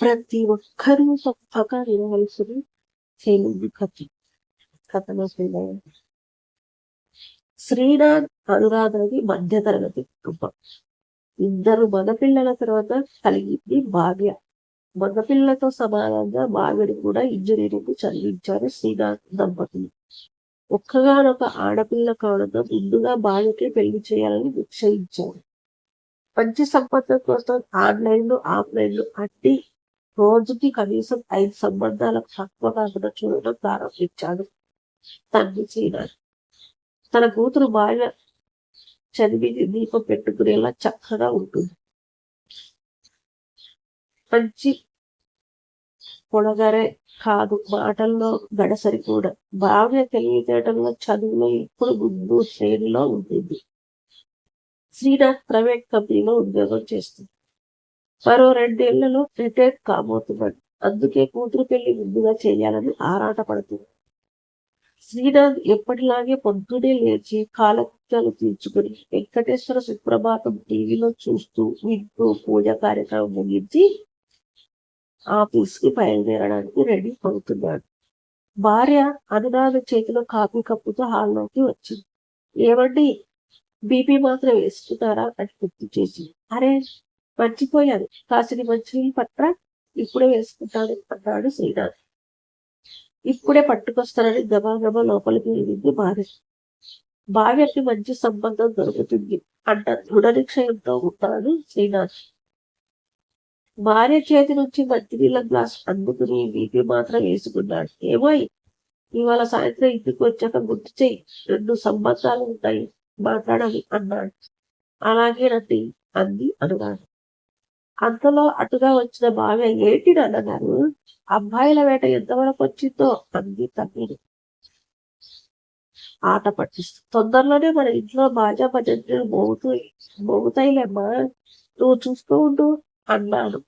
ప్రతి ఒక్కరూ తప్పక వినవలసిన తెలుగు కథ కథలో శ్రీనాథ్ శ్రీనాథ్ అనురాధకి మధ్య తరగతి కుటుంబం. ఇద్దరు మగపిల్లల తర్వాత కలిగింది భావ్య మగపిల్లలతో సమానంగా భాగ్యని కూడా ఇంజనీరింగ్ చదివించారు శ్రీనాథ్ దంపతులు. ఒక్కగానొక ఆడపిల్ల కావడంతో ముందుగా భాగ్యకి పెళ్ళి చేయాలని నిశ్చయించారు. మంచి సంపద కోసం ఆన్లైన్లో లో అన్ని రోజుకి కనీసం ఐదు సంబంధాలకు తక్కువ కాకుండా చూడడం ప్రారంభించాడు. తండ్రి చీనారు తన కూతురు బాగా చదివి దీపం పెట్టుకునేలా చక్కగా ఉంటుంది. మంచి పొడగరే కాదు మాటల్లో గడసరి కూడా. బాగా తెలియజేయడంలో చదువులో ఇప్పుడు ముందు శ్రేణిలో ఉంటుంది. శ్రీనాథ్ ప్రైవేట్ కంపెనీలో ఉద్యోగం చేస్తుంది. మరో రెండేళ్ళలో రిటైర్ కాబోతున్నాడు. అందుకే కూతురు పెళ్ళి ముందుగా చేయాలని ఆరాట పడుతుంది శ్రీనాథ్ ఎప్పటిలాగే పొద్దునే లేచి కాలకృత్యాలు తీర్చుకుని వెంకటేశ్వర సుప్రభాతం టీవీలో చూస్తూ వింటూ పూజ కార్యక్రమం ముగించి ఆఫీస్కి బయలుదేరడానికి రెడీ అవుతున్నాడు. భార్య అనురాధ చేతిలో కాఫీ కప్పుతో హాల్లోకి వచ్చింది. ఏమండి? బీపీ మాత్రం వేసుకున్నారా? అని గుర్తు చేసి అరే మర్చిపోయాను కాసిని మంచినీళ్ళు పట్ల ఇప్పుడే వేసుకుంటాడు అన్నాడు శ్రీనాథ్. ఇప్పుడే పట్టుకొస్తానని గబాగబా లోపలికి వెళ్ళింది భార్య. భార్యకి మంచి సంబంధం దొరుకుతుంది అంట దృఢనిక్షయంతో ఉంటాడు శ్రీనాథ్. భార్య చేతి నుంచి మంచినీళ్ళ గ్లాస్ అందుకుని వీపి మాత్రం వేసుకున్నాడు. ఏమో ఇవాళ సాయంత్రం ఇంటికి వచ్చాక గుర్తు చేయి రెండు సంబంధాలు ఉంటాయి మాట్లాడాలి అన్నాడు. అలాగే రండి అంది అనురాధ. అంతలో అటుగా వచ్చిన భావ్య ఏంటి అన్నారు అబ్బాయిల వేట ఎంతవరకు వచ్చిందో అంది తమ్మిడి. ఆట పట్టిస్తూ తొందరలోనే మన ఇంట్లో బాజా భజంత్రులు మోగుతూ మోగుతాయిలేమ్మా నువ్వు చూస్తూ ఉండు అన్నాడు.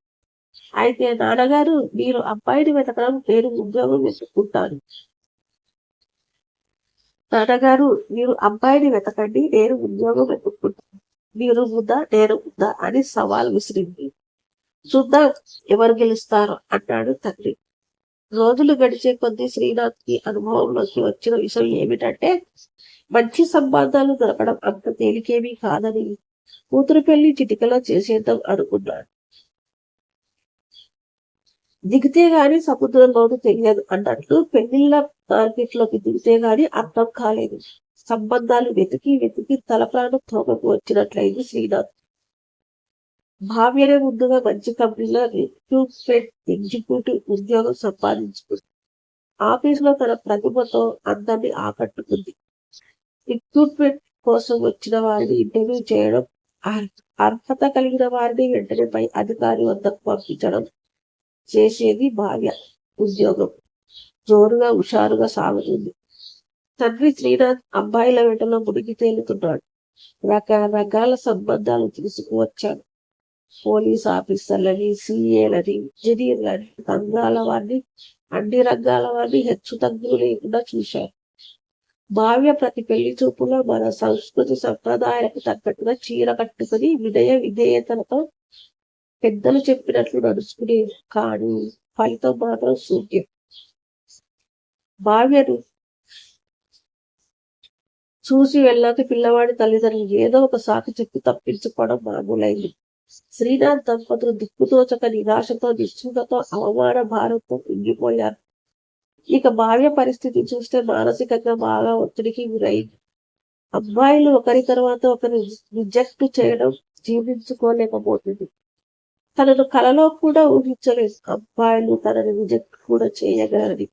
అయితే నాన్నగారు మీరు అబ్బాయిని వెతకడం నేను ఉద్యోగం వెతుక్కుంటాను నాన్నగారు మీరు అబ్బాయిని వెతకండి నేను ఉద్యోగం వెతుక్కుంటాను మీరు ముద్దా నేను ముద్దా అని సవాల్ విసిరింది. చూద్దాం ఎవరు గెలుస్తారు అన్నాడు తండ్రి రోజులు గడిచే కొద్దీ శ్రీనాథ్కి అనుభవంలోకి వచ్చిన విషయం ఏమిటంటే మంచి సంబంధాలు దొరకడం అంత తేలికేమీ కాదని కూతురు పెళ్ళి చిటికలో చేసేద్దాం అనుకున్నాడు. దిగితే గాని సముద్రంలోనూ తెలియదు అన్నట్లు పెళ్ళిళ్ళ మార్కెట్లోకి దిగితే గాని అర్థం కాలేదు. సంబంధాలు వెతికి వెతికి తల ప్రాణం తోకకు వచ్చినట్లయింది శ్రీనాథ్. భావ్యనే ముందుగా మంచి కంపెనీలో రిక్రూట్మెంట్ ఎగ్జిక్యూటివ్ ఉద్యోగం సంపాదించుకుంది. ఆఫీసులో తన ప్రతిభతో అందరినీ ఆకట్టుకుంది. రిక్రూట్మెంట్ కోసం వచ్చిన వారిని ఇంటర్వ్యూ చేయడం అర్హత కలిగిన వారిని వెంటనే పై అధికారి వద్దకు పంపించడం చేసేది భార్య ఉద్యోగం. జోరుగా హుషారుగా సాగుతుంది. తండ్రి శ్రీనాథ్ అబ్బాయిల వెంటలో మునిగి తేలుతున్నాడు. రకరకాల సంబంధాలు తీసుకువచ్చాడు. పోలీస్ ఆఫీసర్లని సిఏలని ఇంజనీర్లని రంగాల వారిని అన్ని రంగాల వారిని హెచ్చు తగ్గులు లేకుండా చూశారు. భావ్య ప్రతి పెళ్ళి చూపులో మన సంస్కృతి సంప్రదాయాలకు తగ్గట్టుగా చీర కట్టుకుని వినయ విధేయతలతో పెద్దలు చెప్పినట్లు నడుచుకునే కానీ ఫలితం మాత్రం సూక్యం భావ్యను చూసి వెళ్ళాక పిల్లవాడి తల్లిదండ్రులు ఏదో ఒక సాకు చెప్పి తప్పించుకోవడం మామూలైంది. శ్రీనాథ్ దంపతులు దిక్కుతోచక నిరాశతో నిశ్చింతతో అవమాన భారంతో ఉండిపోయారు ఇక భావ్య పరిస్థితి చూస్తే మానసికంగా బాగా ఒత్తిడికి గురైంది అబ్బాయిలు ఒకరి తర్వాత ఒకరి రిజెక్ట్ చేయడం జీవించుకోలేకపోతుంది తనను కలలో కూడా ఊహించలేదు. అబ్బాయిలు తనని రిజెక్ట్ కూడా చేయగలని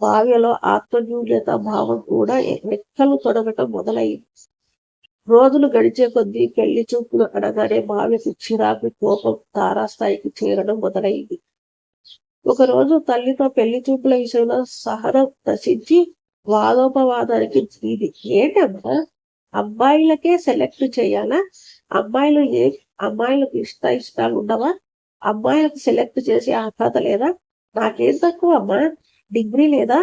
భావ్యలో ఆత్మన్యూన్యత భావం కూడా రెక్కలు తొడగటం మొదలైంది. రోజులు గడిచే కొద్దీ పెళ్ళి చూపులు అనగానే మావికి చిరాకు కోపం తారాస్థాయికి చేరడం మొదలైంది. ఒకరోజు తల్లితో పెళ్ళి చూపుల విషయంలో సహనం నశించి వాదోపవాదానికి ఇది ఏంటమ్మా? అబ్బాయిలకే సెలెక్ట్ చేయాలా? అమ్మాయిలు ఏ అమ్మాయిలకు ఇష్ట ఇష్టాలు ఉండవా? అమ్మాయిలకు సెలెక్ట్ చేసే అర్హత లేదా? నాకేం తక్కువ అమ్మా డిగ్రీ లేదా?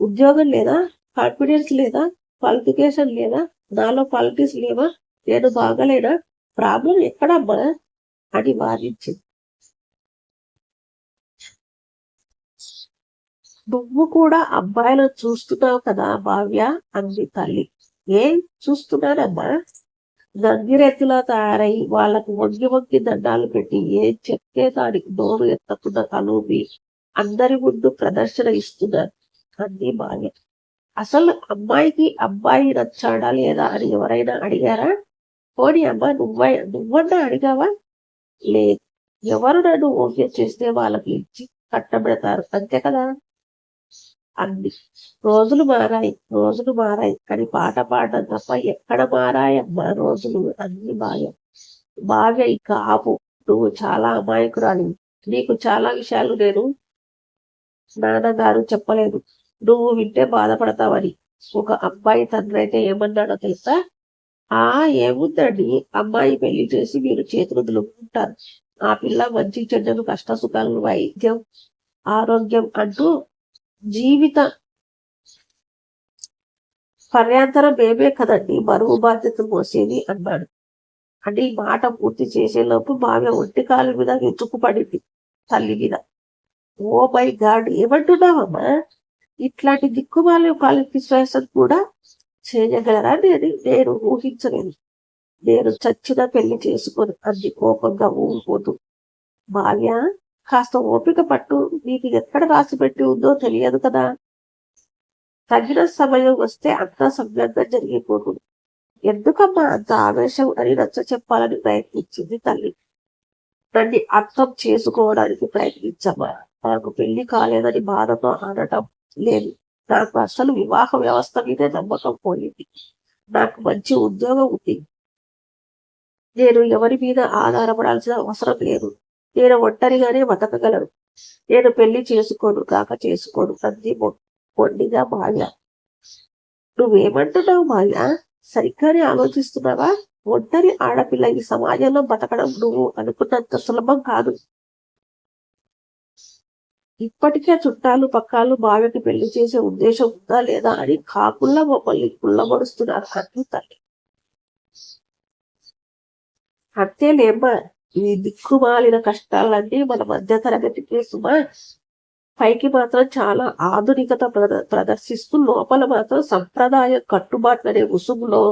ఉద్యోగం లేదా? కాన్ఫిడెన్స్ లేదా? క్వాలిఫికేషన్ లేదా? నాలో క్వాలిటీస్ లేవా? నేను బాగలేనా? ప్రాబ్లం ఎక్కడమ్మా? అని వాదించింది నువ్వు కూడా అబ్బాయిలను చూస్తున్నావు కదా భావ్య? అంది తల్లి. ఏం చూస్తున్నానమ్మా? గంగిరెత్తులా తయారై వాళ్ళకు వంగి వంగి దండాలు పెట్టి ఏం చెప్తే దానికి నోరు ఎత్తకుండా కలువి అందరి ముందు ప్రదర్శన ఇస్తున్నారు అంది భావ్య. అసలు అమ్మాయికి అబ్బాయి నచ్చాడా లేదా అని ఎవరైనా అడిగారా? పోనీ అమ్మా నువ్వై నువ్వన్నా అడిగావా? లేదు. ఎవరు నన్ను ఓకే చేస్తే వాళ్ళకి ఇచ్చి కట్టబెడతారు? అంతే కదా? అంది. రోజులు మారాయి రోజులు మారాయి. అని పాట పాడడం తప్ప ఎక్కడ మారాయమ్మా రోజులు? అన్ని బాగా బాగా ఇక ఆపు నువ్వు చాలా అమాయకురాలి. నీకు చాలా విషయాలు నేను నాన్నగారు చెప్పలేదు. నువ్వు వింటే బాధపడతావని. ఒక అబ్బాయి తండ్రి అయితే ఏమన్నాడో తెలుసా? ఆ ఏముందండి? అమ్మాయి పెళ్ళి చేసి మీరు చేతులు దులుపుకుంటారు. ఆ పిల్ల మంచి చెడ్డలు కష్ట సుఖాలు వైద్యం ఆరోగ్యం అంటూ జీవిత పర్యాంతరం మేమే కదండి. బరువు బాధ్యతలు మోసేది అన్నాడు. అంటే ఈ మాట పూర్తి చేసేలోపు బాగా ఒంటి కాలు మీద విచ్చుకుపడింది తల్లి మీద. ఓ మై గాడ్ ఏమంటున్నావమ్మా? ఇట్లాంటి దిక్కుమాల క్వాలిఫికేషన్ కూడా చేయగలరా? నేను నేను ఊహించలేదు నేను చచ్చిన పెళ్ళి చేసుకొని అన్ని కోపంగా ఊగిపోతూ. భార్య కాస్త ఓపిక పట్టు నీకు ఎక్కడ రాసి పెట్టి ఉందో తెలియదు కదా. తగిన సమయం వస్తే అంతా సమయంగా జరిగిపోతుంది. ఎందుకమ్మా అంత ఆవేశం అని నచ్చ చెప్పాలని ప్రయత్నించింది తల్లి. నన్ను అర్థం చేసుకోవడానికి ప్రయత్నించమ్మా. నాకు పెళ్ళి కాలేదని బాధతో అనటం లేదు. నాకు అసలు వివాహ వ్యవస్థ మీదే నమ్మకం పోయింది. నాకు మంచి ఉద్యోగం ఉంది. నేను ఎవరి మీద ఆధారపడాల్సిన అవసరం లేదు. నేను ఒంటరిగానే బతకగలను. నేను పెళ్ళి చేసుకోను కాక చేసుకోను అంది మొండిగా మాయ నువ్వేమంటున్నావు మాయ సరిగ్గానే ఆలోచిస్తున్నావా? ఒంటరి ఆడపిల్ల ఈ సమాజంలో బతకడం నువ్వు అనుకున్నంత సులభం కాదు. ఇప్పటికే చుట్టాలు పక్కాలు బావికి పెళ్ళి చేసే ఉద్దేశం ఉందా లేదా అని కాకుండా మమ్మల్ని కుళ్ళబడుస్తున్నారు అన్ని తల్లి. అంతేలేమ్మా ఈ దిక్కుమాలిన కష్టాలన్నీ మన మధ్య తరగతికి సుమా పైకి మాత్రం చాలా ఆధునికత ప్రద- ప్రదర్శిస్తూ లోపల మాత్రం సంప్రదాయ కట్టుబాట్లనే ఉసుగులో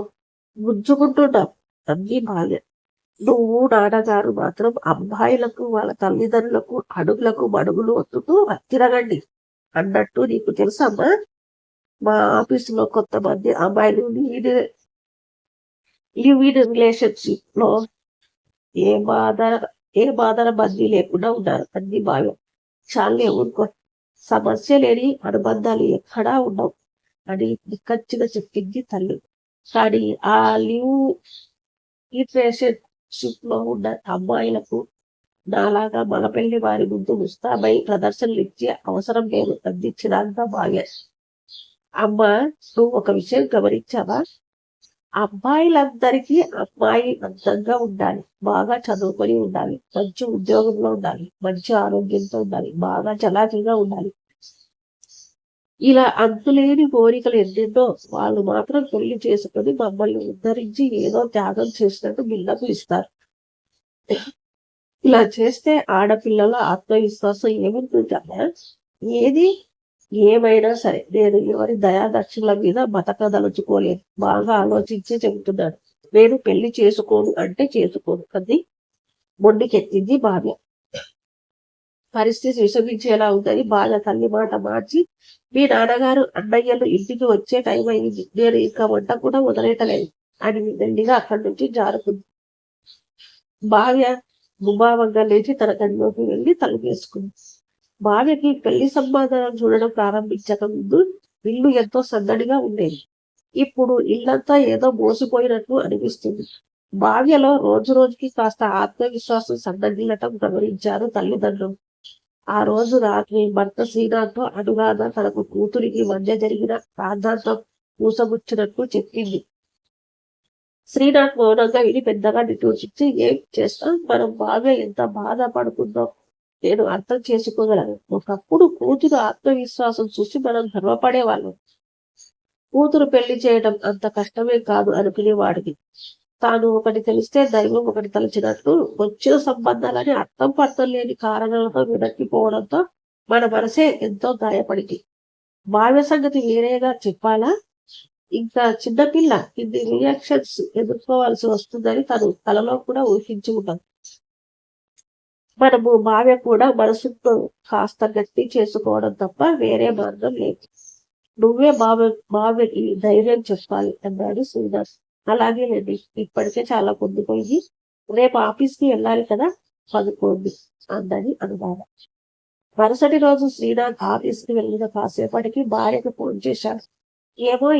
గుంజుకుంటున్నాం అన్ని బాగా నువ్వు నాన్నగారు మాత్రం అబ్బాయిలకు వాళ్ళ తల్లిదండ్రులకు అడుగులకు మడుగులు ఒత్తుతూ తిరగండి అన్నట్టు నీకు తెలుసమ్మా? మా ఆఫీసులో కొంతమంది అమ్మాయిలు లీడ్ లివిడ్ ఇన్ రిలేషన్షిప్లో ఏ బాధ ఏ బాధల బందీ లేకుండా ఉన్నారు. అన్ని బాగా చాలే ఊరుకో. సమస్య లేని అనుబంధాలు ఎక్కడా ఉండవు అని నిక్కచ్చిగా చెప్పింది తల్లి. కానీ ఆ లివ్ రిలేషన్షిప్లో ఉన్న అమ్మాయిలకు నాలాగా మగపెళ్ళి వారి ముందు ముస్తాబై ప్రదర్శనలు ఇచ్చే అవసరం లేదు అందించినంత బాగా అమ్మ నువ్వు ఒక విషయం గమనించావా? అబ్బాయిలందరికీ అమ్మాయి అందంగా ఉండాలి బాగా చదువుకొని ఉండాలి మంచి ఉద్యోగంలో ఉండాలి మంచి ఆరోగ్యంతో ఉండాలి బాగా చలాకీగా ఉండాలి ఇలా అంతులేని కోరికలు ఎన్నెన్నో వాళ్ళు మాత్రం పెళ్ళి చేసుకొని మమ్మల్ని ఉద్ధరించి ఏదో త్యాగం చేసినట్టు బిల్లకు ఇస్తారు. ఇలా చేస్తే ఆడపిల్లల ఆత్మవిశ్వాసం ఏముంటుందమ్మా? ఏది? ఏమైనా సరే నేను ఎవరి దయాదక్షిణల మీద బతకదలుచుకోలేదు బాగా ఆలోచించి చెబుతున్నాను నేను పెళ్ళి చేసుకోను అంటే చేసుకోను. అది మొండికెత్తింది భార్య. పరిస్థితి విషమించేలా ఉందని బాగా తల్లి మాట మార్చి మీ నాన్నగారు అన్నయ్యలు ఇంటికి వచ్చే టైం అయింది. నేను ఇంకా వంట కూడా మొదలెట్టలేదు అని దండిగా అక్కడి నుంచి జారుకుంది. భార్య గుబావంగా లేచి తన గదిలోకి వెళ్ళి తలుపేసుకుంది భార్యకి పెళ్ళి సంబంధాలను చూడడం ప్రారంభించక ముందు ఇల్లు ఎంతో సందడిగా ఉండేది. ఇప్పుడు ఇల్లంతా ఏదో మోసిపోయినట్లు అనిపిస్తుంది. భార్యలో రోజు రోజుకి కాస్త ఆత్మవిశ్వాసం సన్నగిల్లటం గమనించారు తల్లిదండ్రులు. ఆ రోజు రాత్రి భర్త శ్రీనాథ్తో అనురాధ తనకు కూతురికి మధ్య జరిగిన ప్రార్థనతో పూసగుచ్చినట్టు చెప్పింది. శ్రీనాథ్ మౌనంగా ఇది పెద్దగా నిట్టూర్చి ఏం చేస్తాం? మనం బాగా ఎంత బాధపడుతుందో నేను అర్థం చేసుకోగలను. ఒకప్పుడు కూతురు ఆత్మవిశ్వాసం చూసి మనం గర్వపడేవాళ్ళం. కూతురు పెళ్ళి చేయడం అంత కష్టమే కాదు అనుకునేవాడికి తాను ఒకటి తెలిస్తే దైవం ఒకటి తలచినట్లు వచ్చిన సంబంధాలని అర్థం పడతం లేని కారణాలతో విడక్కిపోవడంతో మన మనసే ఎంతో గాయపడింది. భావ్య సంగతి వేరేగా చెప్పాలా? ఇంకా చిన్నపిల్ల ఇది రియాక్షన్స్ ఎదుర్కోవాల్సి వస్తుందని తను తలలో కూడా ఊహించి ఉంటాను మనము భావ్య కూడా మనసుతో కాస్త గట్టి చేసుకోవడం తప్ప వేరే మార్గం లేదు. నువ్వే భావ్య భావ్యకి ధైర్యం చెప్పాలి అన్నాడు శ్రీనివాస్. అలాగే లేండి ఇప్పటికే చాలా పొందిపోయి రేపు ఆఫీస్కి వెళ్ళాలి కదా పదుకోండి అందని అనుభవం. మరుసటి రోజు శ్రీనాథ్ ఆఫీస్కి వెళ్ళిన కాసేపటికి భార్యకు ఫోన్ చేశాడు. ఏమో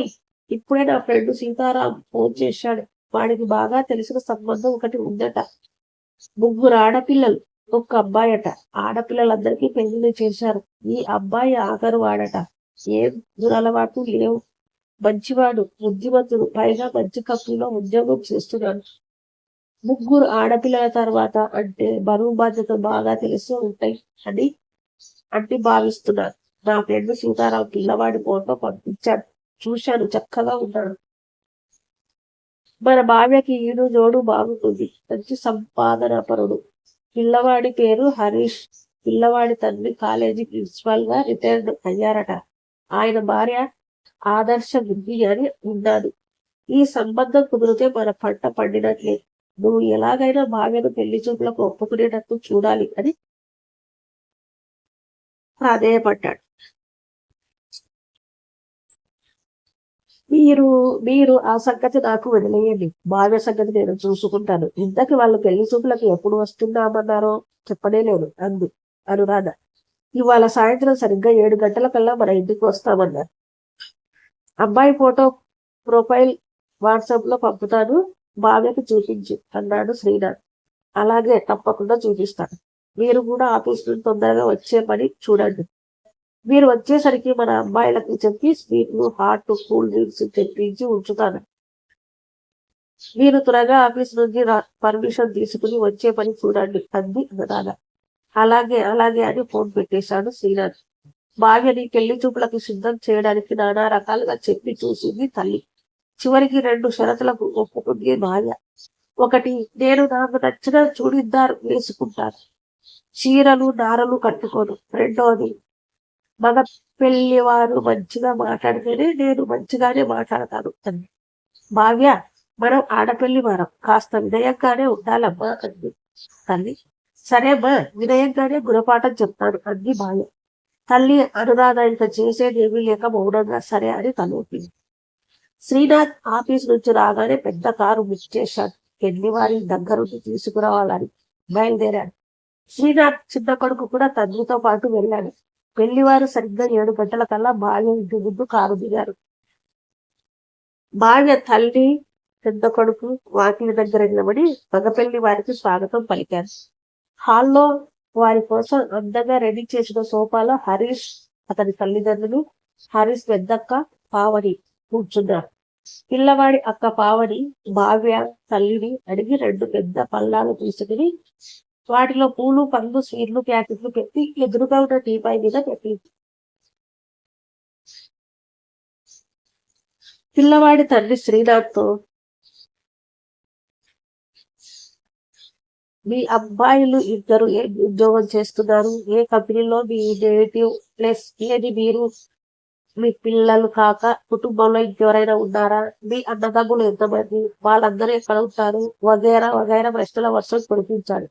ఇప్పుడే నా ఫ్రెండ్ సీతారాం ఫోన్ చేశాడు. వాడికి బాగా తెలిసిన సంబంధం ఒకటి ఉందట. ముగ్గురు ఆడపిల్లలు ఒక్క అబ్బాయి అట. ఆడపిల్లలందరికీ పెళ్ళి చేశారు. ఈ అబ్బాయి ఆఖరు వాడట. ఏం దురలవాటు లేవు. మంచివాడు బుద్ధిమంతుడు. పైగా మంచి కంపెనీలో ఉద్యోగం చేస్తున్నాడు. ముగ్గురు ఆడపిల్లల తర్వాత అంటే బరువు బాధ్యత బాగా తెలిసి ఉంటాయి అని అంటే భావిస్తున్నారు. నా ఫ్రెండ్ సీతారాం పిల్లవాడి ఫోటో పంపించాడు. చూశాను చక్కగా ఉన్నాడు. మన భావ్యకి ఈడు జోడు బాగుంటుంది. మంచి సంపాదన పరుడు పిల్లవాడి పేరు హరీష్. పిల్లవాడి తండ్రి కాలేజీ ప్రిన్సిపాల్గా రిటైర్డ్ అయ్యారట. ఆయన భార్య ఆదర్శ బుద్ధి అని ఉండాలి ఈ సంబంధం కుదిరితే మన పంట పండినట్లే. నువ్వు ఎలాగైనా భావ్యను పెళ్ళి చూపులకు ఒప్పుకునేటట్టు చూడాలి అని ప్రాధేయపడ్డాడు. మీరు మీరు ఆ సంగతి నాకు వదిలేయండి. భావ్య సంగతి నేను చూసుకుంటాను. ఇంతకి వాళ్ళు పెళ్ళి చూపులకు ఎప్పుడు వస్తున్నామన్నారో చెప్పనే లేదు అంది అనురాధ. ఇవాళ సాయంత్రం సరిగ్గా ఏడు గంటల కల్లా మన ఇంటికి వస్తామన్నారు. అబ్బాయి ఫోటో ప్రొఫైల్ వాట్సాప్లో పంపుతాను భావ్యకు చూపించి అన్నాడు శ్రీనాథ్. అలాగే తప్పకుండా చూపిస్తాను మీరు కూడా ఆఫీస్ నుండి తొందరగా వచ్చే పని చూడండి. మీరు వచ్చేసరికి మన అబ్బాయిలకు చెప్పి స్వీట్లు హాట్ కూల్ డ్రింక్స్ తెప్పించి ఉంచుతాను. మీరు త్వరగా ఆఫీస్ నుంచి పర్మిషన్ తీసుకుని వచ్చే పని చూడండి అంది అనురాధ అలాగే అలాగే అని ఫోన్ పెట్టేశాడు శ్రీనాథ్. భావ్యని పెళ్ళి చూపులకు సిద్ధం చేయడానికి నానా రకాలుగా చెప్పి చూసింది తల్లి. చివరికి రెండు షరతులకు ఒప్పుకుంది భార్య. ఒకటి నేను నాకు నచ్చిన చూడిద్దారు వేసుకుంటాను. చీరలు నారలు కట్టుకోను. రెండోది మగ పెళ్ళి వారు మంచిగా మాట్లాడితేనే నేను మంచిగానే మాట్లాడతాను అంది భావ్య మనం ఆడపల్లి వారం. కాస్త వినయంగానే ఉండాలమ్మా అంది తల్లి. సరేమ్మా వినయంగానే గుణపాఠం చెప్తాను అంది భావ్య తల్లి అనురాధ ఇంకా చేసేదేమీ లేక మౌనంగా సరే అని తలూపింది. శ్రీనాథ్ ఆఫీస్ నుంచి రాగానే పెద్ద కారు బుక్ చేశాడు. పెళ్ళి వారి దగ్గరుండి తీసుకురావాలని బయలుదేరాడు. శ్రీనాథ్ చిన్న కొడుకు కూడా తండ్రితో పాటు వెళ్ళాడు. పెళ్ళివారు సరిగ్గా ఏడు గంటల కల్లా భార్య ఇంటి ముందు కారు దిగారు. భార్య తల్లి పెద్ద కొడుకు వాకిలి దగ్గర నిలబడి మగపెళ్ళి వారికి స్వాగతం పలికారు. హాల్లో వారి కోసం అందంగా రెడీ చేసిన సోఫాలో హరీష్ అతని తల్లిదండ్రులు హరీష్ పెద్దక్క పావని కూర్చున్నారు. పిల్లవాడి అక్క పావని భావ్య తల్లిని అడిగి రెండు పెద్ద పల్లాలు తీసుకుని వాటిలో పూలు పండ్లు స్వీట్లు ప్యాకెట్లు పెట్టి ఎదురుగా ఉన్న టీపాయ్ మీద పెట్టింది. పిల్లవాడి తండ్రి శ్రీనాథ్తో మీ అబ్బాయిలు ఇద్దరు ఏ ఉద్యోగం చేస్తున్నారు? ఏ కంపెనీలో మీ నేటివ్ ప్లస్ ఏది మీరు? మీ పిల్లలు కాక కుటుంబంలో ఇంకెవరైనా ఉన్నారా? మీ అన్నదమ్ములు ఎంతమంది? వాళ్ళందరూ ఎక్కడ ఉంటారు? వగేరా వగైరా ప్రశ్నల వర్షం కురిపించాడు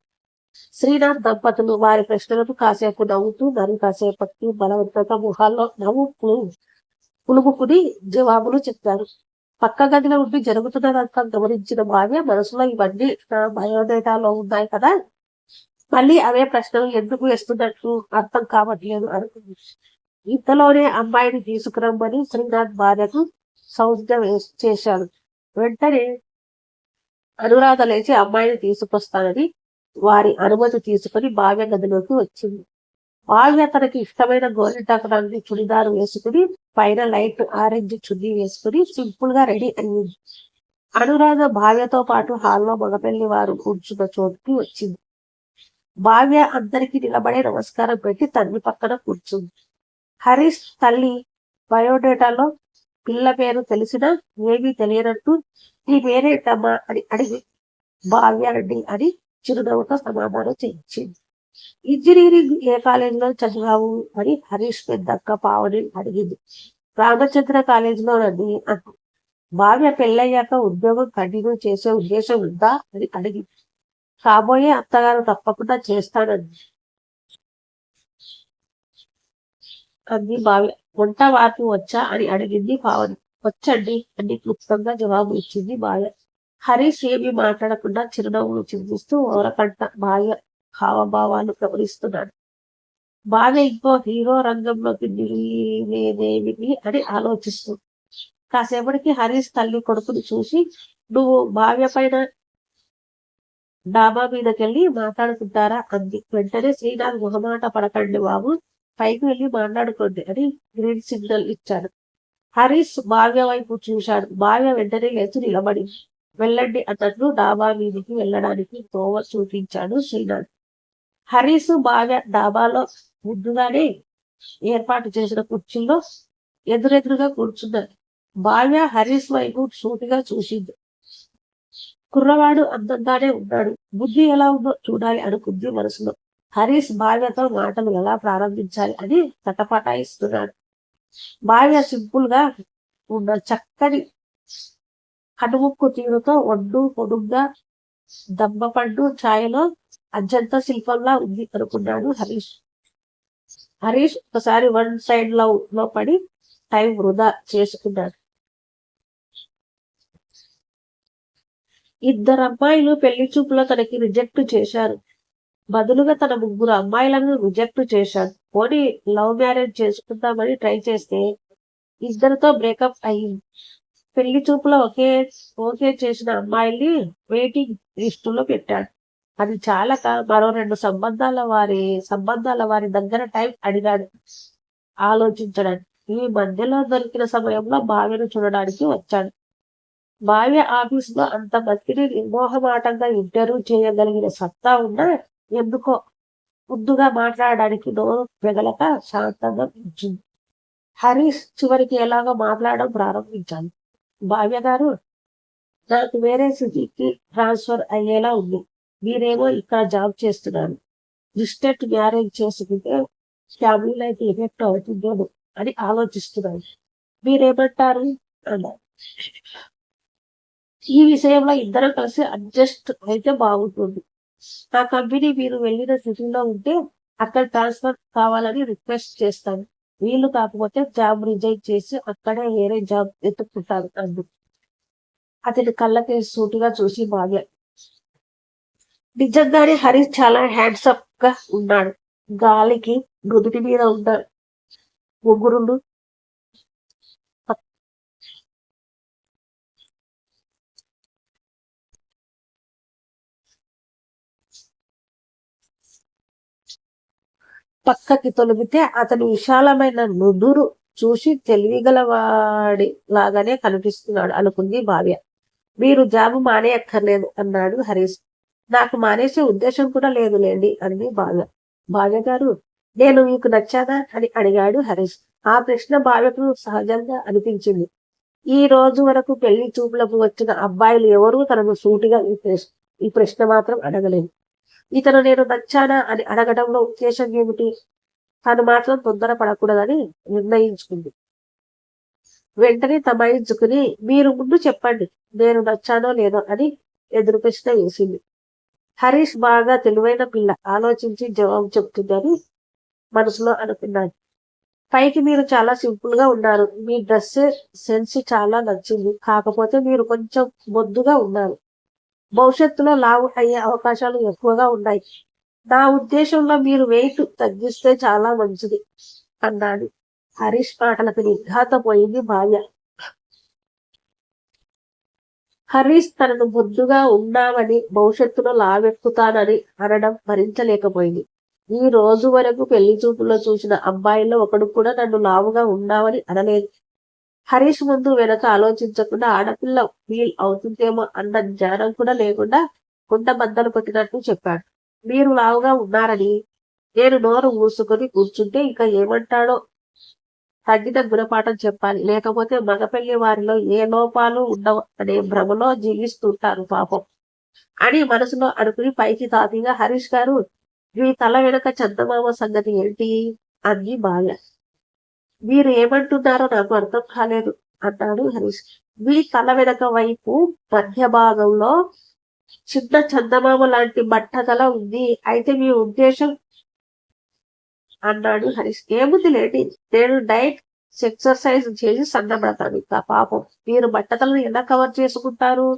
శ్రీనాథ్ దంపతులు వారి ప్రశ్నలకు కాసేపు నవ్వుతూ నన్ను కాసేపటికి బలవంతంగా ముఖాల్లో నవ్వు పులుముకుని జవాబులు చెప్పారు. పక్క గదిలో ఉండి జరుగుతున్నదంతా గమనించిన భావ్య మనసులో ఇవన్నీ నా బయోడేటాలో ఉన్నాయి కదా. మళ్ళీ అవే ప్రశ్నలు ఎందుకు వేస్తున్నట్టు అర్థం కావట్లేదు అనుకుంది. ఇంతలోనే అమ్మాయిని తీసుకురమ్మని శ్రీనాథ్ భార్యకు సౌజ్ఞ చేశాడు. వెంటనే అనురాధ లేచి అమ్మాయిని తీసుకొస్తానని వారి అనుమతి తీసుకుని భావ్య గదిలోకి వచ్చింది. భావ్య తనకి ఇష్టమైన గోరింటాకు రంగు చుడిదారు వేసుకుని పైన లైట్ ఆరెంజ్ చున్నీ వేసుకుని సింపుల్గా రెడీ అయ్యింది అనురాధ భావ్యతో పాటు హాల్లో మగపెళ్ళి వారు కూర్చున్న చోటుకి వచ్చింది. భావ్య అందరికి నిలబడే నమస్కారం పెట్టి తల్లి పక్కన కూర్చుంది. హరీష్ తల్లి బయోడేటాలో పిల్ల పేరు తెలిసినా ఏమీ తెలియనట్టు నీ పేరేంటమ్మా అని అడిగి భావ్య అండి అని చిరునవ్వుతో సమాధానం చేయించింది ఇంజనీరింగ్ ఏ కాలేజీలో చదివావు అని హరీష్ పెద్దక్క పావని అడిగింది. రామచంద్ర కాలేజీలో అండి అంది పెళ్ళయ్యాక ఉద్యోగం కంటిన్యూ చేసే ఉద్దేశం ఉందా అని అడిగింది కాబోయే అత్తగారు తప్పకుండా చేస్తానంది అంది భావ్య వంట వార్పు వచ్చా అని అడిగింది పావని. వచ్చండి అని క్లుప్తంగా జవాబు ఇచ్చింది భార్య. హరీష్ ఏమీ మాట్లాడకుండా చిరునవ్వులు చిందిస్తూ ఓరకంట భార్య హావభావాలు గమనిస్తున్నాడు బాగా ఇంకో హీరో రంగంలోకి దిగేదేమిటి అని ఆలోచిస్తుంది కాసేపటికి హరీష్ తల్లి కొడుకుని చూసి నువ్వు భావ్య పైన డాబా మీదకెళ్ళి మాట్లాడుకుంటారా? అంది. వెంటనే శ్రీనాథ్ మొహమాట పడకండి బాబు పైకి వెళ్ళి మాట్లాడుకోండి అని గ్రీన్ సిగ్నల్ ఇచ్చాడు. హరీష్ భావ్య వైపు చూశాడు. భావ్య వెంటనే లేచి నిలబడి వెళ్ళండి అన్నట్లు డాబా మీదకి వెళ్ళడానికి తోవ చూపించాడు శ్రీనాథ్. హరీష్ భావ్య డాబాలో ముందుగానే ఏర్పాటు చేసిన కుర్చీలో ఎదురెదురుగా కూర్చున్నారు భావ్య హరీష్ వైపు సూటిగా చూసింది. కుర్రవాడు అందంగానే ఉన్నాడు. బుద్ధి ఎలా ఉందో చూడాలి అనుకుంది మనసులో. హరీష్ భావ్యతో మాటలు ఎలా ప్రారంభించాలి అని తటపటాయిస్తున్నాడు. భావ్య సింపుల్గా ఉన్న చక్కని కనుముక్కు తీరుతో ఒడ్డు పొడుగ్గా దమ్మపండు ఛాయలో అజంత శిల్పంలా ఉంది అనుకున్నాడు హరీష్. హరీష్ ఒకసారి వన్ సైడ్లో లో పడి టైం వృధా చేసుకున్నాడు. ఇద్దరు అమ్మాయిలు పెళ్ళి చూపులో తనకి రిజెక్ట్ చేశారు. బదులుగా తన ముగ్గురు అమ్మాయిలను రిజెక్ట్ చేశాడు పోనీ లవ్ మ్యారేజ్ చేసుకుందామని ట్రై చేస్తే ఇద్దరితో బ్రేకప్ అయ్యింది. పెళ్ళి చూపులో ఒకే ఓకే చేసిన అమ్మాయిల్ని వెయిటింగ్ లిస్టులో పెట్టాడు. అది చాలక మరో రెండు సంబంధాల వారి సంబంధాల వారి దగ్గర టైం అడిగాడు. ఆలోచించడానికి. ఈ మధ్యలో దొరికిన సమయంలో భావ్యను చూడడానికి వచ్చాడు. భావ్య ఆఫీస్లో అంత మందిని నిర్మోహమాటంగా ఇంటర్వ్యూ చేయగలిగిన సత్తా ఉన్నా ఎందుకో ముద్దుగా మాట్లాడడానికి నోరు వెగలక శాంతంగా ఉంచింది హరీష్ చివరికి ఎలాగో మాట్లాడడం ప్రారంభించాలి భావ్య గారు నాకు వేరే సిటీకి ట్రాన్స్ఫర్ అయ్యేలా ఉంది. మీరేమో ఇక్కడ జాబ్ చేస్తున్నారు. డిస్టెంట్ మ్యారేజ్ చేసుకుంటే ఫ్యామిలీ లైఫ్ ఎఫెక్ట్ అవుతుందేమో అని ఆలోచిస్తున్నారు. మీరేమంటారు? అన్నారు ఈ విషయంలో ఇద్దరం కలిసి అడ్జస్ట్ అయితే బాగుంటుంది. నా కంపెనీ మీరు వెళ్ళిన సిటీలో ఉంటే అక్కడ ట్రాన్స్ఫర్ కావాలని రిక్వెస్ట్ చేస్తాను వీళ్ళు కాకపోతే జాబ్ రిజైన్ చేసి అక్కడే వేరే జాబ్ ఎత్తుకుంటారు అందు అతని కళ్ళకి సూటిగా చూసి భాగ్య నిజంగానే హరీష్ చాలా హ్యాండ్సప్గా ఉన్నాడు. గాలికి నుదుటి మీద ఉన్న ముగ్గురులు పక్కకి తొలగితే అతని విశాలమైన నుదురు చూసి తెలివిగలవాడి లాగానే కనిపిస్తున్నాడు అనుకుంది భావ్య. మీరు జాబు మానేయక్కర్లేదు అన్నాడు హరీష్. నాకు మానేసే ఉద్దేశం కూడా లేదులేండి అంది భావ్య బావ్య గారు నేను మీకు నచ్చానా అని అడిగాడు హరీష్. ఆ ప్రశ్న బావ్యకు సహజంగా అనిపించింది. ఈ రోజు వరకు పెళ్ళి చూపులకు వచ్చిన అబ్బాయిలు ఎవరూ తనను సూటిగా ఈ ప్రశ్న ఈ ప్రశ్న మాత్రం అడగలేదు. ఇతను నేను నచ్చానా అని అడగడంలో ఉద్దేశం ఏమిటి? తను మాత్రం తొందర పడకూడదని నిర్ణయించుకుంది. వెంటనే తమాయించుకుని మీరు ముందు చెప్పండి నేను నచ్చానో లేదో అని ఎదురు ప్రశ్న వేసింది. హరీష్ బాగా తెలివైన పిల్ల. ఆలోచించి జవాబు చెప్తుందని మనసులో అనుకున్నాను. పైకి మీరు చాలా సింపుల్గా ఉన్నారు. మీ డ్రెస్ సెన్స్ చాలా నచ్చింది. కాకపోతే మీరు కొంచెం మొద్దుగా ఉన్నారు. భవిష్యత్తులో లావు అయ్యే అవకాశాలు ఎక్కువగా ఉన్నాయి. నా ఉద్దేశంలో మీరు వెయిట్ తగ్గిస్తే చాలా మంచిది అన్నాడు. హరీష్ మాటలకు నిర్ఘాతపోయింది భార్య. హరీష్ తనను బొద్దుగా ఉన్నామని భవిష్యత్తులో లావెక్కుతానని అనడం భరించలేకపోయింది. ఈ రోజు వరకు పెళ్ళి చూపులో చూసిన అబ్బాయిల్లో ఒకడు కూడా నన్ను లావుగా ఉన్నావని అనలేదు. హరీష్ ముందు వెనక ఆలోచించకుండా ఆడపిల్ల ఫీల్ అవుతుందేమో అన్న జ్ఞానం కూడా లేకుండా కుండ బద్దలు కొట్టినట్టు చెప్పాడు. మీరు లావుగా ఉన్నారని నేను నోరు మూసుకొని కూర్చుంటే ఇంకా ఏమంటాడో తగ్గిన గుణపాఠం చెప్పాలి. లేకపోతే మగపెళ్ళి వారిలో ఏ లోపాలు ఉండవు అనే భ్రమలో జీవిస్తుంటారు పాపం. అని మనసులో అనుకుని పైకి తాతీగా హరీష్ గారు మీ తల వెనక చందమామ సంగతి ఏంటి? అంది బాగా మీరు ఏమంటున్నారో నాకు అర్థం కాలేదు అన్నాడు హరీష్. మీ తల వెనక వైపు మధ్య భాగంలో చిన్న చందమామ లాంటి బట్టగల ఉంది. అయితే మీ ఉద్దేశం అన్నాడు హరీష్. ఏముంది లేండి నేను డైట్ ఎక్సర్సైజ్ చేసి సన్నబడతాను. ఇంకా పాపం. మీరు బట్టతలను ఎలా కవర్ చేసుకుంటారు?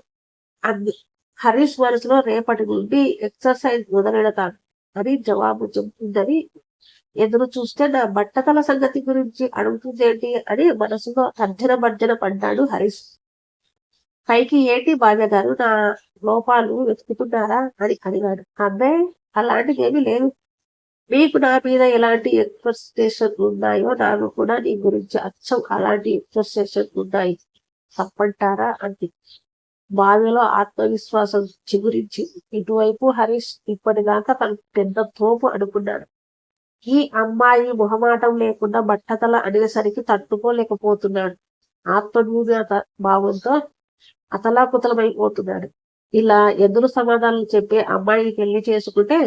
అంది. హరీష్ మనసులో రేపటి నుండి ఎక్సర్సైజ్ మొదలెడతాను అని జవాబు చెబుతుందని ఎదురు చూస్తే నా బట్టతల సంగతి గురించి అడుగుతుందేంటి అని మనసులో తర్జన భర్జన పడ్డాడు హరీష్. పైకి ఏంటి భావ్య గారు నా లోపాలు వెతుకుతున్నారా అని అడిగాడు. అబ్బాయి అలాంటిది ఏమీ లేదు. మీకు నా మీద ఎలాంటి ఎక్స్పెక్టేషన్ ఉన్నాయో నాకు కూడా నీ గురించి అచ్చం అలాంటి ఎక్స్పెక్టేషన్ ఉన్నాయి. తప్పంటారా? అంది. బావిలో ఆత్మవిశ్వాసం చిగురించి ఇటువైపు హరీష్ ఇప్పటిదాకా తన పెద్ద తోపు అనుకున్నాడు. ఈ అమ్మాయి మొహమాటం లేకుండా బట్టతల అనేసరికి తట్టుకోలేకపోతున్నాడు. ఆత్మన్యూనత భావంతో అతలాకుతలమైపోతున్నాడు. ఇలా ఎదురు సమాధానం చెప్పే అమ్మాయిని పెళ్ళి చేసుకుంటే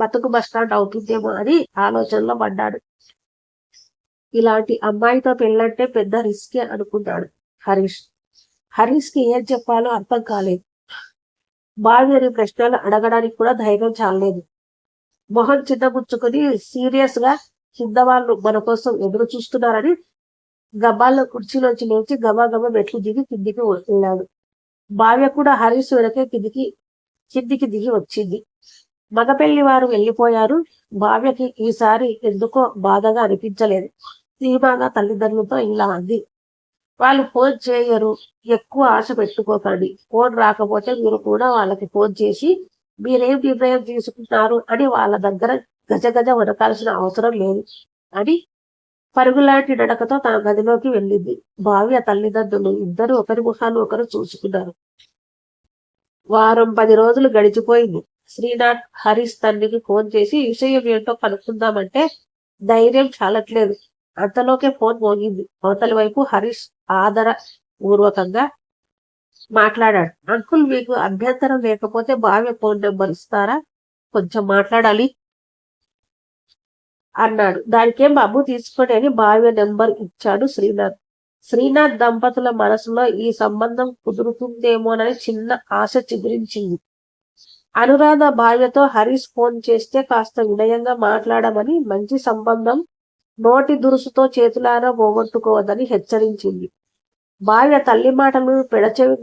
బతుకు బస్టాండ్ అవుతుందేమో అని ఆలోచనలో పడ్డాడు. ఇలాంటి అమ్మాయితో పెళ్ళంటే పెద్ద రిస్కే అనుకున్నాడు హరీష్. హరీష్కి ఏం చెప్పాలో అర్థం కాలేదు. బావి ప్రశ్నలు అడగడానికి కూడా ధైర్యం చాలలేదు. మొహం చిన్నగుచ్చుకొని సీరియస్గా కింద వాళ్ళు మన కోసం ఎదురు చూస్తున్నారని గబ్బాల్లో కుర్చీలోంచి లేచి గబా గబా మెట్లు దిగి కిందికి వెళ్ళాడు. భావ్య కూడా హరీష్ వెనకే కిందికి కిందికి దిగి వచ్చింది. మగపెళ్ళి వారు వెళ్ళిపోయారు. భావ్యకి ఈసారి ఎందుకో బాధగా అనిపించలేదు. సీమాగా తల్లిదండ్రులతో ఇలా అంది. వాళ్ళు ఫోన్ చేయరు. ఎక్కువ ఆశ పెట్టుకోకండి. ఫోన్ రాకపోతే మీరు కూడా వాళ్ళకి ఫోన్ చేసి మీరేం నిర్ణయం తీసుకుంటారు అని వాళ్ళ దగ్గర గజ గజ వనకాల్సిన అవసరం లేదు అని పరుగులాంటి నడకతో తన గదిలోకి వెళ్ళింది. భావ్య తల్లిదండ్రులు ఇద్దరు ఒకరి ముఖాలు ఒకరు చూసుకున్నారు. వారం పది రోజులు గడిచిపోయింది. శ్రీనాథ్ హరీష్ తండ్రికి ఫోన్ చేసి విషయం ఏంటో కనుక్కుందామంటే ధైర్యం చాలట్లేదు. అంతలోకే ఫోన్ మోగింది. అవతలి వైపు హరీష్ ఆదర పూర్వకంగా మాట్లాడాడు. అంకుల్ మీకు అభ్యంతరం లేకపోతే భావ్య ఫోన్ నెంబర్ ఇస్తారా? కొంచెం మాట్లాడాలి. అన్నాడు. దానికేం బాబు తీసుకోండి అని భావ్య నెంబర్ ఇచ్చాడు శ్రీనాథ్. శ్రీనాథ్ దంపతుల మనసులో ఈ సంబంధం కుదురుతుందేమోనని చిన్న ఆశ చిగురించింది. అనురాధ భార్యతో హరీష్ ఫోన్ చేస్తే కాస్త వినయంగా మాట్లాడమని మంచి సంబంధం నోటి దురుసుతో చేతులారా పోగొట్టుకోవద్దని హెచ్చరించింది. భార్య తల్లి మాటలు పెడచెవి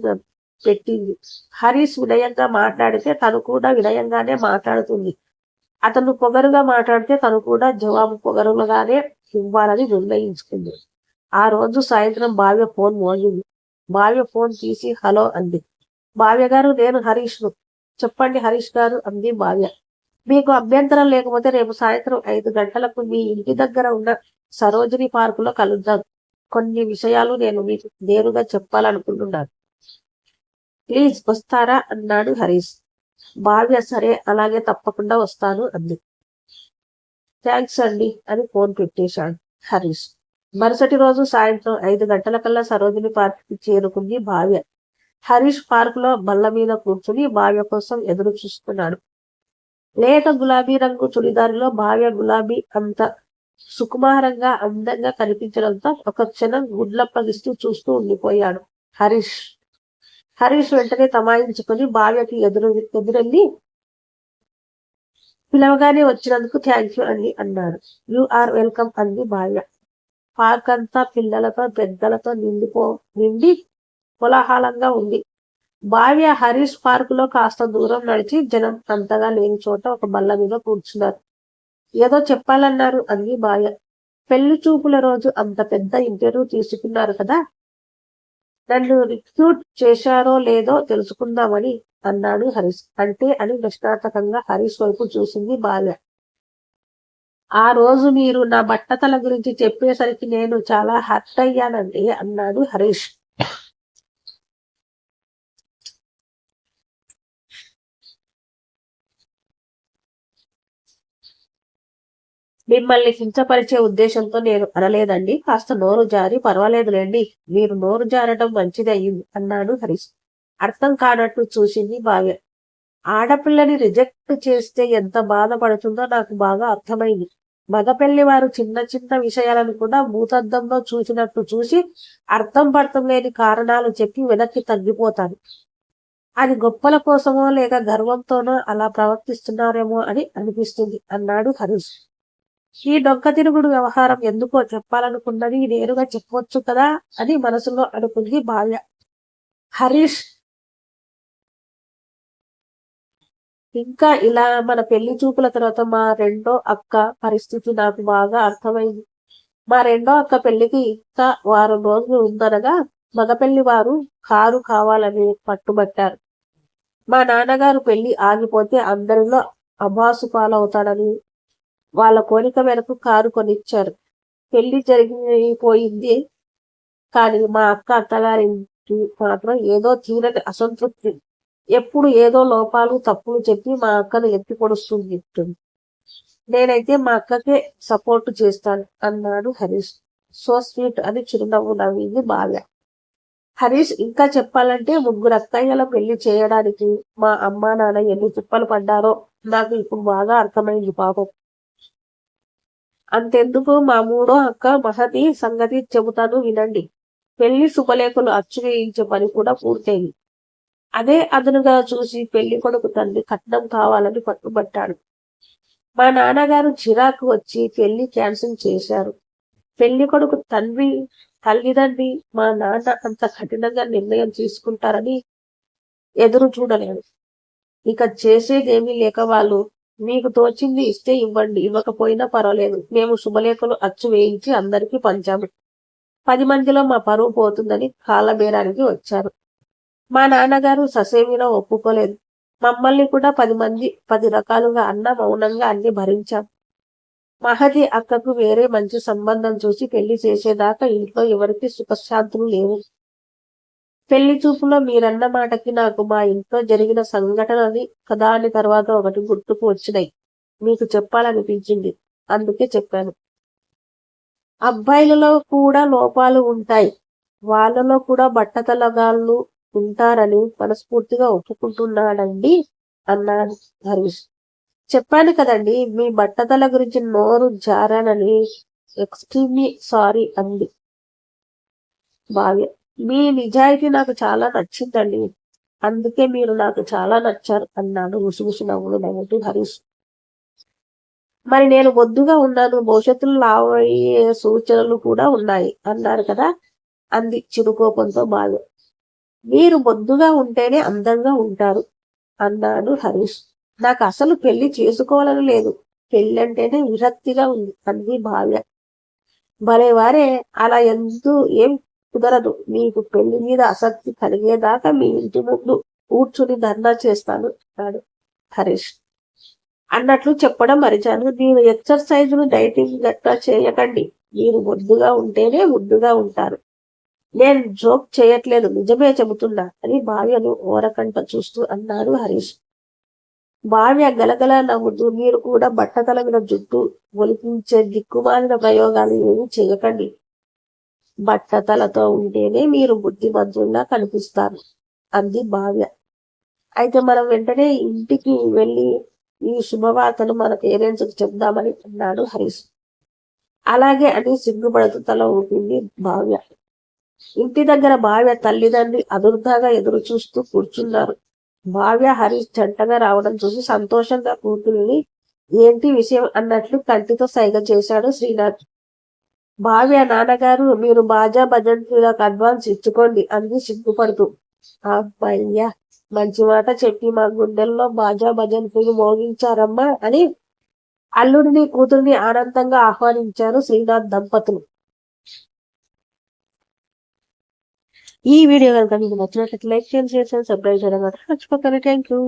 పెట్టింది. హరీష్ వినయంగా మాట్లాడితే తను కూడా వినయంగానే మాట్లాడుతుంది. అతను పొగరుగా మాట్లాడితే తను కూడా జవాబు పొగరుగానే ఇవ్వాలని నిర్ణయించుకుంది. ఆ రోజు సాయంత్రం భావ్య ఫోన్ మోగింది. భావ్య ఫోన్ తీసి హలో అంది. భావ్య గారు నేను హరీష్ను. చెప్పండి హరీష్ గారు అంది భావ్య. మీకు అభ్యంతరం లేకపోతే రేపు సాయంత్రం ఐదు గంటలకు మీ ఇంటి దగ్గర ఉన్న సరోజిని పార్కులో కలుద్దాం. కొన్ని విషయాలు నేను మీకు నేరుగా చెప్పాలనుకుంటున్నాను. ప్లీజ్ వస్తారా? అన్నాడు హరీష్. భావ్య సరే అలాగే తప్పకుండా వస్తాను అంది. థ్యాంక్స్ అండి అని ఫోన్ పెట్టేశాడు హరీష్. మరుసటి రోజు సాయంత్రం ఐదు గంటల కల్లా సరోజిని పార్క్కి చేరుకుంది భావ్య హరీష్ పార్క్లో బల్ల మీద కూర్చుని భావ్య కోసం ఎదురు చూస్తున్నాడు. లేత గులాబీ రంగు చుడిదారిలో భావ్య గులాబీ అంత సుకుమారంగా అందంగా కనిపించడంతో ఒక క్షణం గుడ్లప్పగిస్తూ చూస్తూ ఉండిపోయాడు హరీష్. హరీష్ వెంటనే తమాయించుకొని భార్యకి ఎదురు ఎదురెళ్ళి పిలవగానే వచ్చినందుకు థ్యాంక్ యూ అని అన్నాడు యు ఆర్ వెల్కమ్ అంది భార్య. పార్క్ అంతా పిల్లలతో పెద్దలతో నిండిపో నిండి కోలాహలంగా ఉంది. భార్య హరీష్ పార్క్లో కాస్త దూరం నడిచి జనం అంతగా లేని చోట ఒక బల్ల మీద కూర్చున్నారు. ఏదో చెప్పాలన్నారు అంది భార్య. పెళ్ళి చూపుల రోజు అంత పెద్ద ఇంటర్వ్యూ తీసుకున్నారు కదా? నన్ను రిక్రూట్ చేశారో లేదో తెలుసుకుందామని అన్నాడు హరీష్. అంటే అని ప్రశ్నార్థకంగా హరీష్ వైపు చూసింది భార్య ఆ రోజు మీరు నా బట్టతల గురించి చెప్పేసరికి నేను చాలా హర్ట్ అయ్యానండి అన్నాడు హరీష్. మిమ్మల్ని హింసపరిచే ఉద్దేశంతో నేను అనలేదండి. కాస్త నోరు జారి పర్వాలేదులేండి మీరు నోరు జారటం మంచిది అయ్యింది అన్నాడు హరీష్. అర్థం కానట్టు చూసింది భావ్య. ఆడపిల్లని రిజెక్ట్ చేస్తే ఎంత బాధపడుతుందో నాకు బాగా అర్థమైంది. మగపెళ్ళి వారు చిన్న చిన్న విషయాలను కూడా భూతద్దంలో చూసినట్టు చూసి అర్థం పడతం లేని కారణాలు చెప్పి వెనక్కి తగ్గిపోతారు. అది గొప్పల కోసమో లేక గర్వంతోనో అలా ప్రవర్తిస్తున్నారేమో అని అనిపిస్తుంది అన్నాడు హరీష్. ఈ డొంక తిరుగుడు వ్యవహారం ఎందుకో చెప్పాలనుకున్నది నేరుగా చెప్పవచ్చు కదా అని మనసులో అనుకుంది భార్య హరీష్ ఇంకా ఇలా మన పెళ్ళి చూపుల తర్వాత మా రెండో అక్క పరిస్థితి నాకు బాగా అర్థమైంది. మా రెండో అక్క పెళ్ళికి ఇంకా వారం రోజులు ఉందనగా మగపెళ్ళి వారు కారు కావాలని పట్టుబట్టారు. మా నాన్నగారు పెళ్ళి ఆగిపోతే అందరిలో అబాసు పాలవుతాడని వాళ్ళ కోరిక మేరకు కారు కొనిచ్చారు. పెళ్ళి జరిగిపోయింది. కానీ మా అక్క అత్తగారింటి మాత్రం ఏదో తీరని అసంతృప్తి. ఎప్పుడు ఏదో లోపాలు తప్పులు చెప్పి మా అక్కను ఎత్తి పొడుస్తుంది నేనైతే మా అక్కకే సపోర్ట్ చేస్తాను అన్నాడు హరీష్. సో స్వీట్ అని చిరునవ్వు నవ్వింది భావ్య. హరీష్ ఇంకా చెప్పాలంటే ముగ్గురు అక్కయ్యల పెళ్ళి చేయడానికి మా అమ్మా నాన్న ఎన్ని తిప్పలు పడ్డారో నాకు ఇప్పుడు బాగా అర్థమైంది పాపం. అంతెందుకు మా మూడో అక్క మహతి సంగతి చెబుతాను వినండి. పెళ్ళి శుభలేఖలు అచ్చు వేయించే పని కూడా పూర్తయింది. అదే అదనుగా చూసి పెళ్ళి కొడుకు తండ్రి కట్నం కావాలని పట్టుబట్టాడు. మా నాన్నగారు చిరాకు వచ్చి పెళ్ళి క్యాన్సిల్ చేశారు. పెళ్ళి కొడుకు తండ్రి తల్లిదండ్రి మా నాన్న అంత కఠినంగా నిర్ణయం తీసుకుంటారని ఎదురు చూడలేదు. ఇక చేసేదేమీ లేక వాళ్ళు మీకు తోచింది ఇస్తే ఇవ్వండి. ఇవ్వకపోయినా పర్వాలేదు. మేము శుభలేఖలు అచ్చు వేయించి అందరికీ పంచాము. పది మందిలో మా పరువు పోతుందని కాలబేరానికి వచ్చారు. మా నాన్నగారు ససేమిలో ఒప్పుకోలేదు. మమ్మల్ని కూడా పది మంది పది రకాలుగా అన్న మౌనంగా అన్ని భరించాం. మహది అక్కకు వేరే మంచి సంబంధం చూసి పెళ్ళి చేసేదాకా ఇంట్లో ఎవరికి సుఖశాంతులు లేవు. పెళ్ళి చూపులో మీరన్న మాటకి నాకు మా ఇంట్లో జరిగిన సంఘటనది కదా అని తర్వాత ఒకటి గుర్తుకు వచ్చినాయి. మీకు చెప్పాలనిపించింది. అందుకే చెప్పాను. అబ్బాయిలలో కూడా లోపాలు ఉంటాయి. వాళ్ళలో కూడా బట్టతలగాళ్ళు ఉంటారని మనస్ఫూర్తిగా ఒప్పుకుంటున్నాడండి అన్నాడు హరీష్ చెప్పాను కదండి మీ బట్టతల గురించి నోరు జారానని. ఎక్స్ట్రీమ్లీ సారీ అంది. భావ్య మీ నిజాయితీ నాకు చాలా నచ్చిందండి. అందుకే మీరు నాకు చాలా నచ్చారు అన్నాడు ముసుగుసు నవ్వులు నవ్వుతూ హరీష్. మరి నేను బొద్దుగా ఉన్నాను భవిష్యత్తులో లావయ్యే సూచనలు కూడా ఉన్నాయి అన్నారు కదా అంది చిరుకోపంతో బాధ మీరు బొద్దుగా ఉంటేనే అందంగా ఉంటారు అన్నాడు హరీష్. నాకు అసలు పెళ్ళి చేసుకోవాలని లేదు పెళ్ళి అంటేనే విరక్తిగా ఉంది అంది భావ్య భలే వారే అలా ఎందు ఏం కుదరదు. మీకు పెళ్ళి మీద ఆసక్తి కలిగేదాకా మీ ఇంటి ముందు కూర్చుని ధర్నా చేస్తాను అన్నాడు హరీష్. అన్నట్లు చెప్పడం మరిచాను. మీరు ఎక్సర్సైజులు డైటింగ్ గట్రా చేయకండి. మీరు ముద్దుగా ఉంటేనే ముద్దుగా ఉంటారు. నేను జోక్ చేయట్లేదు. నిజమే చెబుతున్నా అని భావ్యను ఓరకంట చూస్తూ అన్నాడు హరీష్. భావ్య గలగల నవ్వుతూ మీరు కూడా బట్టతలగిన జుట్టు ఒలిపించే దిక్కుమాలిన ప్రయోగాలు ఏమి చేయకండి. బట్టతలతో ఉంటేనే మీరు బుద్ధిమంతుల్లా కనిపిస్తారు. అంది భావ్య. అయితే మనం వెంటనే ఇంటికి వెళ్ళి ఈ శుభవార్తను మన పేరెంట్స్కి చెప్దామని అన్నాడు హరీష్. అలాగే అని సిగ్గుపడుతూ తల ఊపింది భావ్య. ఇంటి దగ్గర భావ్య తల్లిదండ్రి అదుర్దాగా ఎదురు చూస్తూ కూర్చున్నారు. భావ్య హరీష్ జంటగా రావడం చూసి సంతోషంగా కూతుర్ని ఏంటి విషయం? అన్నట్లు కంటితో సైగ చేశాడు శ్రీనాథ్. భావ్య నాన్నగారు మీరు బాజా భజంత్రులకు అడ్వాన్స్ ఇచ్చుకోండి అంది సిగ్గుపడుతూ. అబ్బాయ్యా మంచి మాట చెప్పి మా గుండెల్లో బాజా భజంత్రులు మోగించారమ్మా అని అల్లుడిని కూతురిని ఆనందంగా ఆహ్వానించారు శ్రీనాథ్ దంపతులు. ఈ వీడియో కనుక మీకు నచ్చినట్లయితే లైక్ చేయండి షేర్ చేయండి సబ్స్క్రైబ్ చేయడం మాత్రం మర్చిపోకండి. Thank you